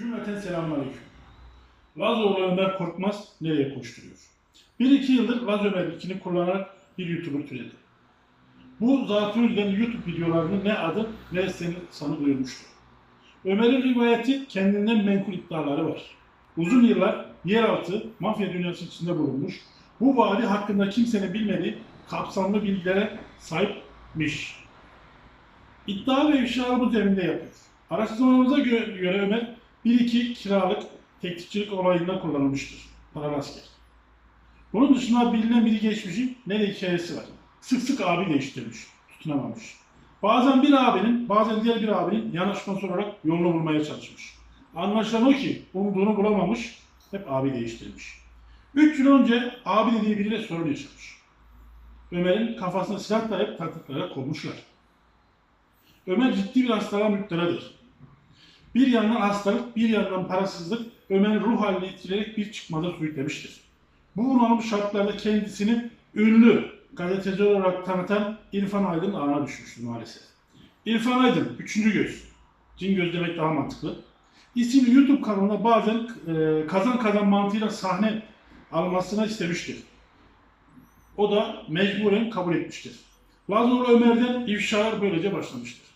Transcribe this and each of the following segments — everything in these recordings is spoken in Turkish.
Cümleten selamünaleyküm. Lazoğlu Ömer Korkmaz nereye koşturuyor? 1-2 yıldır Laz Ömer 2'ni kullanarak bir YouTuber türedi. Bu zatı yüzden YouTube videolarını ne adı ne seni sanı duyurmuştur. Ömer'in rivayeti kendinden menkul iddiaları var. Uzun yıllar yeraltı mafya dünyası içinde bulunmuş. Bu vadi hakkında kimsenin bilmediği kapsamlı bilgilere sahipmiş. İddia ve ifşaları bu zeminde yapıyor. Araştırmamıza gö- göre Ömer 1-2 kiralık teklifçilik olayında kullanılmıştır. Paralı asker. Bunun dışında bilinen bir geçmişi ne de hikayesi var. Sık sık abi değiştirmiş, tutunamamış. Bazen bir abinin, bazen diğer bir abinin yanaşması olarak yolunu bulmaya çalışmış. Anlaşılan o ki umduğunu bulamamış, hep abi değiştirmiş. 3 yıl önce abi dediği biriyle sorun yaşamış. Ömer'in kafasına silah dayayıp taktıklara konmuşlar. Ömer ciddi bir hastalığa müpteladır. Bir yandan hastalık, bir yandan parasızlık Ömer'in ruh halini etkileyerek bir çıkmaza sürüklemiştir. Bu bunalım şartlarda kendisini ünlü gazeteci olarak tanıtan İrfan Aydın ağına düşmüştür maalesef. İrfan Aydın, üçüncü göz. Cin göz demek daha mantıklı. İsimli YouTube kanalına bazen e, kazan kazan mantığıyla sahne almasını istemiştir. O da mecburen kabul etmiştir. Lazlo Ömer'den ifşalar böylece başlamıştır.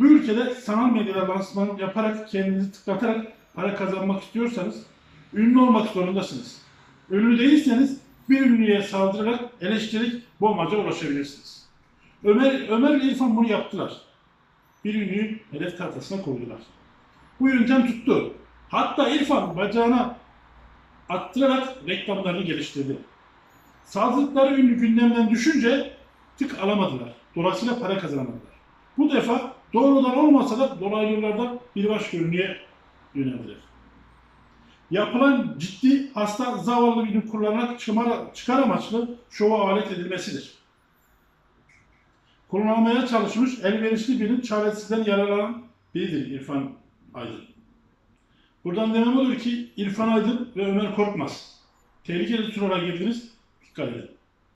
Bu ülkede sanal medyada lansman yaparak kendinizi tıklatarak para kazanmak istiyorsanız ünlü olmak zorundasınız. Ünlü değilseniz bir ünlüye saldırarak eleştirerek bu amaca ulaşabilirsiniz. Ömer, Ömer ile İrfan bunu yaptılar. Bir ünlüyü hedef tahtasına koydular. Bu yöntem tuttu. Hatta İrfan bacağına attırarak reklamlarını geliştirdi. Saldırdıkları ünlü gündemden düşünce tık alamadılar. Dolayısıyla para kazanamadılar. Bu defa doğrudan olmasa da dolaylı yollardan bir başka ünlüye yöneldiler. Yapılan ciddi hasta zavallı birini kullanarak çıkar, çıkar amaçlı şova alet edilmesidir. Kullanmaya çalışmış elverişli birinin çaresizden yararlanan biridir İrfan Aydın. Buradan demem olur ki İrfan Aydın ve Ömer Korkmaz. Tehlikeli turlara girdiniz, dikkat edin.